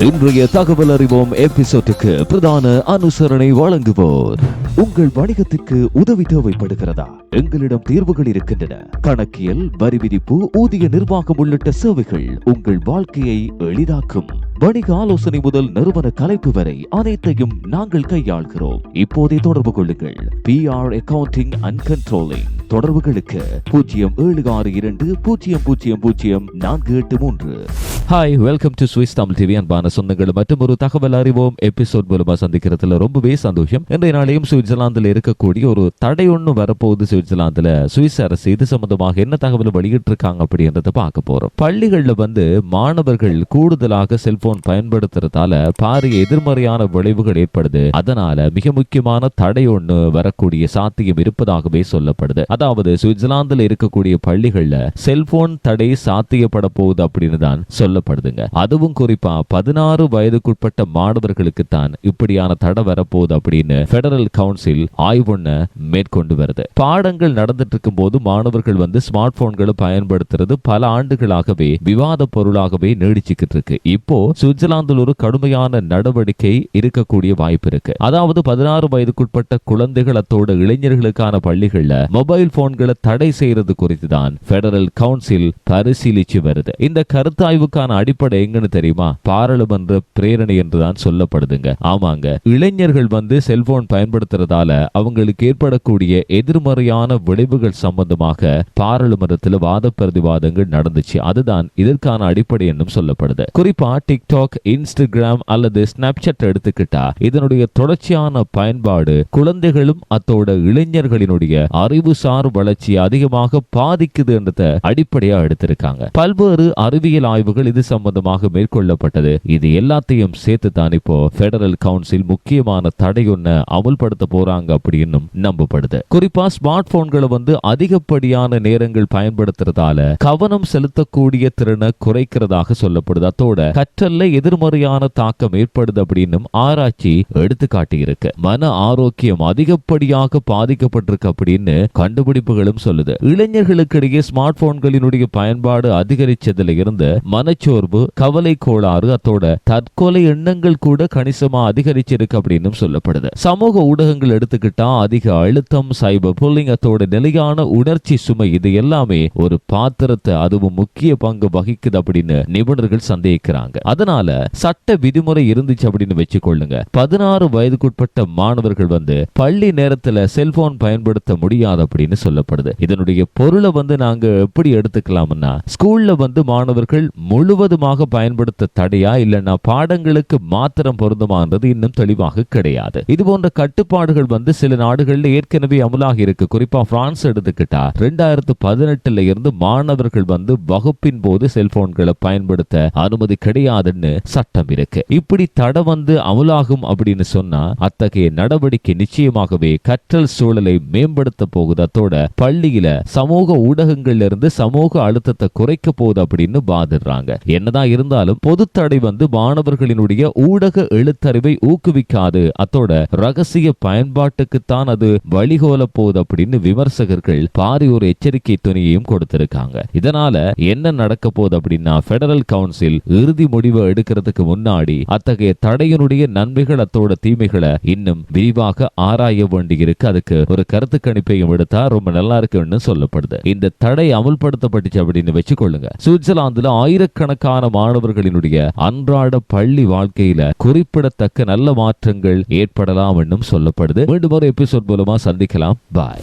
இன்றைய தகவல் அறிவோம் எபிசோட்டுக்கு பிரதான அனுசரணை வழங்குவோர். உங்கள் வணிகத்திற்கு உதவி தேவைப்படுகிறதா? எங்களிடம் தீர்வுகள் இருக்கின்றன. கணக்கியல் வரி விதிப்பு ஊதிய நிர்வாகம் உள்ளிட்ட சேவைகள் உங்கள் வாழ்க்கையை எளிதாக்கும். வணிக ஆலோசனை முதல் நிறுவன கலைப்பு வரை அனைத்தையும் நாங்கள் கையாள்கிறோம். இப்போதே தொடர்பு கொள்ளுங்கள். P R accounting and controlling தொடர்புகளுக்கு பூஜ்ஜியம் ஏழு ஆறு இரண்டு பூஜ்ஜியம் பூஜ்ஜியம் பூஜ்ஜியம் நான்கு எட்டு மூன்று. Hi welcome to Swiss Tamil TV அன்பான சொந்தங்கள் மற்றும் ஒரு தகவல் அறிவோம். எபிசோட் மூலமா சந்திக்கிறதுல ரொம்பவே சந்தோஷம். இன்றைய நாளையும் சுவிட்சர்லாந்தில் இருக்கக்கூடிய ஒரு தடை ஒன்று வரப்போகுது சுவிட்சர்லாந்துல. சுவிஸ் அரசு இது சம்பந்தமாக என்ன தகவல் வெளியிட்டு இருக்காங்க அப்படின்றத பார்க்க போறோம். பள்ளிகளில் வந்து மாணவர்கள் கூடுதலாக செல்போன் பயன்படுத்துறதால பாரிய எதிர்மறையான விளைவுகள் ஏற்படுது. அதனால மிக முக்கியமான தடை ஒன்று வரக்கூடிய சாத்தியம் இருப்பதாகவே சொல்லப்படுது. அதாவது சுவிட்சர்லாந்தில் இருக்கக்கூடிய பள்ளிகள்ல செல்போன் தடை சாத்தியப்பட போகுது அப்படின்னு தான் சொல்லப்படுதுங்க அதுவும் குறிப்பா பதினாறு வயதுக்குட்பட்ட மாணவர்களுக்கு தான் இப்படியான தடை வரப்போகுது அப்படின்னு பெடரல் கவுன்சில் ஆய்வொன்ன மேற்கொண்டு வருது. பாடங்கள் நடந்துட்டு இருக்கும் போது மாணவர்கள் வந்து ஸ்மார்ட் போன்களை பயன்படுத்துறது பல ஆண்டுகளாகவே விவாத பொருளாகவே நீடிச்சுக்கிட்டு இருக்கு இப்போ சுவிட்சர்லாந்தில் ஒரு கடுமையான நடவடிக்கை இருக்கக்கூடிய வாய்ப்பு இருக்கு. அதாவது பதினாறு வயதுக்குட்பட்ட குழந்தைகள் அத்தோட இளைஞர்களுக்கான பள்ளிகள்ல மொபைல் போன்களை தடை செய்யறது குறித்து தான் பெடரல் கவுன்சில் பரிசீலிச்சு வருது. இந்த கருத்தாய்வுக்கான அடிப்படை எங்கன்னு தெரியுமா? பாராளுமன்ற பிரேரணை என்றுதான் சொல்லப்படுதுங்க. ஆமாங்க. இளைஞர்கள் வந்து செல்போன் பயன்படுத்துறதால அவங்களுக்கு ஏற்படக்கூடிய எதிர்மறையான விளைவுகள் சம்பந்தமாக பாராளுமன்றத்தில் வாத பிரதிவாதங்கள் நடந்துச்சு. அதுதான் இதற்கான அடிப்படை என்றும் சொல்லப்படுது. குறிப்பா டிக்டாக் இன்ஸ்டாகிராம் அல்லது ஸ்னாப்சாட் எடுத்துக்கிட்டா இதனுடைய தொடர்ச்சியான பயன்பாடு குழந்தைகளும் அத்தோட இளைஞர்களினுடைய அறிவுசார் வளர்ச்சி அதிகமாக பாதிக்குது என்றதை அடிப்படையா எடுத்திருக்காங்க. பல்வேறு அறிவியல் ஆய்வுகள் இது இது சம்பந்தமாக மேற்கொள்ளப்பட்டது. இது எல்லாத்தையும் சேர்த்து தான் இப்போ பெடரல் கவுன்சில் முக்கியமான தடை ஒன்ன அமுல்படுத்த போறாங்க அப்படின்னு நம்பப்படுது. குறிப்பா ஸ்மார்ட் போன்களை வந்து அதிகப்படியான நேரங்கள் பயன்படுத்துறதால கவனம் செலுத்தக்கூடிய திறனை குறைக்கிறதாக சொல்லப்படுது. அத்தோட கற்றல்ல எதிர்மறையான தாக்கம் ஏற்படுது அப்படின்னு ஆராய்ச்சி எடுத்து காட்டியிருக்கு மன ஆரோக்கியம் அதிகப்படியாக பாதிக்கப்பட்டிருக்கு அப்படின்னு கண்டுபிடிப்புகளும் சொல்லுது. இளைஞர்களுக்கிடையே ஸ்மார்ட் போன்களினுடைய பயன்பாடு அதிகரிச்சதுல இருந்து மன மனச்சோர்வு கவலை கோளாறு அத்தோட தற்கொலை எண்ணங்கள் கூட கணிசமா அதிகரிச்சிருக்கு அப்படின்னு சொல்லப்படுது. சமூக ஊடகங்கள் எடுத்துக்கிட்டா அதிக அழுத்தம் சைபர் புல்லிங் அத்தோட நிலையான உணர்ச்சி சுமை இது எல்லாமே ஒரு பாத்திரத்தை அதுவும் முக்கிய பங்கு வகிக்குது அப்படின்னு நிபுணர்கள் சந்தேகிக்கிறாங்க. அதனால சட்ட விதிமுறை இருந்துச்சு அப்படின்னு வச்சுக்கொள்ளுங்க. பதினாறு வயதுக்குட்பட்ட மாணவர்கள் வந்து பள்ளி நேரத்துல செல்போன் பயன்படுத்த முடியாது அப்படின்னு சொல்லப்படுது. இதனுடைய பொருளை வந்து நாங்க எப்படி எடுத்துக்கலாம்னா ஸ்கூல்ல வந்து மாணவர்கள் முழு முழுவதுமாக பயன்படுத்த தடையா இல்லைன்னா பாடங்களுக்கு மாத்திரம் பொருந்துமான்றது இன்னும் தெளிவாக கிடையாது. இது போன்ற கட்டுப்பாடுகள் வந்து சில நாடுகள்ல ஏற்கனவே அமலாகி இருக்கு. குறிப்பா பிரான்ஸ் எடுத்துக்கிட்டா ரெண்டாயிரத்து பதினெட்டுல இருந்து மாணவர்கள் வந்து வகுப்பின் போது செல்போன்களை பயன்படுத்த அனுமதி கிடையாதுன்னு சட்டம் இருக்கு. இப்படி தடை வந்து அமலாகும் அப்படின்னு சொன்னா அத்தகைய நடவடிக்கை நிச்சயமாகவே கற்றல் சூழலை மேம்படுத்த போகுது. அத்தோட பள்ளியில சமூக ஊடகங்கள்ல இருந்து சமூக அழுத்தத்தை குறைக்க போகுது அப்படின்னு பாதிடுறாங்க என்னதான் இருந்தாலும் பொது தடை வந்து மாணவர்களினுடைய ஊடக எழுத்தறிவை ஊக்குவிக்காது. அத்தோட ரகசிய பயன்பாட்டுக்குத்தான் அது வழிகோல போகுது அப்படின்னு விமர்சகர்கள் பாரி ஒரு எச்சரிக்கை துணியையும் கொடுத்திருக்காங்க. இதனால என்ன நடக்க போகுது அப்படின்னா பெடரல் கவுன்சில் இறுதி முடிவை எடுக்கிறதுக்கு முன்னாடி அத்தகைய தடையினுடைய நன்மைகள் அத்தோட தீமைகளை இன்னும் விரிவாக ஆராய வேண்டியிருக்கு. அதுக்கு ஒரு கருத்து கணிப்பையும் எடுத்தா ரொம்ப நல்லா இருக்குன்னு சொல்லப்படுது. இந்த தடை அமுல்படுத்தப்பட்டுச்சு அப்படின்னு வச்சுக்கொள்ளுங்க. சுவிட்சர்லாந்துல ஆயிரக்கணக்கான மாணவர்களினுடைய அன்றாட பள்ளி வாழ்க்கையில குறிப்பிடத்தக்க நல்ல மாற்றங்கள் ஏற்படலாம் என்றும் சொல்லப்படுது. மீண்டும் ஒரு எபிசோட் மூலமா சந்திக்கலாம். பாய்